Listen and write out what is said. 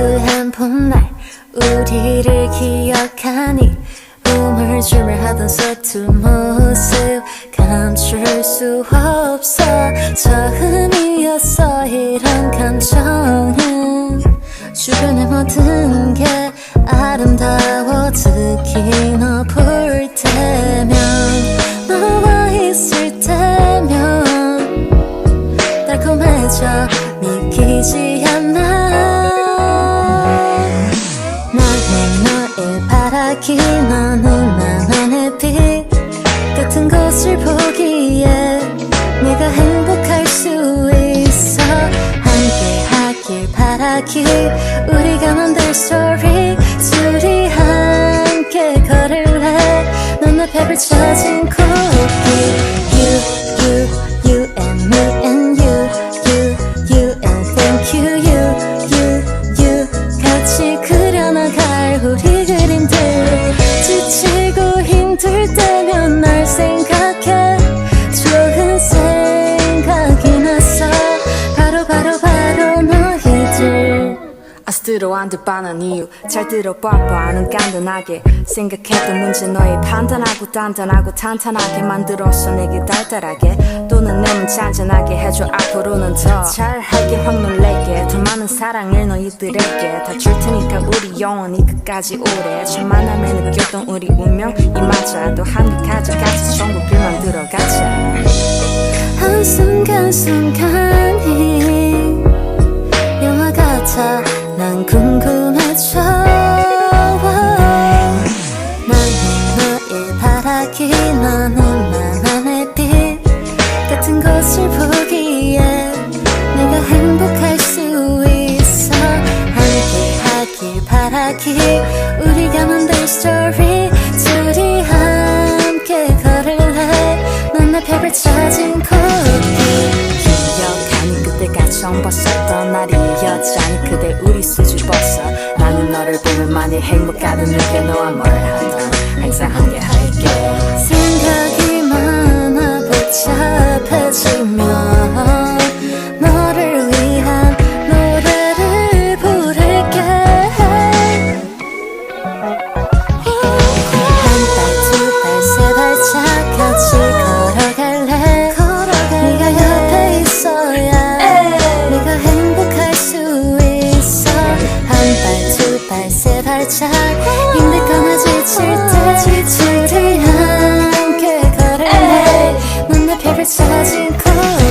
핸폰 날 우리를 기억하니 우물쭈물 하던 서툰 모습 감출 수 없어. 처음이었어 이런 감정은 주변의 모든 게 아름다워 특히 너 볼 때면 너와 있을 때면 달콤해져 믿기지 바라기 너는 나만의 빛 같은 것을 보기에 내가 행복할 수 있어. 함께 하길 바라기. 우리가 만들 스토리 둘이 함께 걸을래 넌 앞에 펼쳐진 힘들 때면 아스트로 안 들바는 이유. 잘 들어봐봐 는 간단하게 생각했던 문제 너의 판단하고 단단하고 탄탄하게 만들었어 내게 달달하게. 또는 내문 잔잔하게 해줘 앞으로는 더 잘할게 확 놀래게. 더 많은 사랑을 너희들에게 다 줄 테니까 우리 영원히 끝까지 오래. 첫 만남에 느꼈던 우리 운명 이 맞아 또 한개 가져가서 천국을 만들어 가자. 한순간순간이 영화 같아 난 궁금해져 나는 너의 바라기 너는 나만의 빛 같은 것을 보기에 내가 행복할 수 있어. 함께 하길 바라기 우리가 만들 스토리 둘이 함께 걸을래 넌 앞에 펼쳐진 꽃길 기억하니 그때가 처음 봤었던 날이 었잖니 그대 우리 수줍었어 나는 너를 보면 많이 행복하던 느껴 너와 뭘 하던 항상 함께 할게. 생각 힘들거나 지칠 때 둘이 함께 걸을래. 벽을 찾은 꽃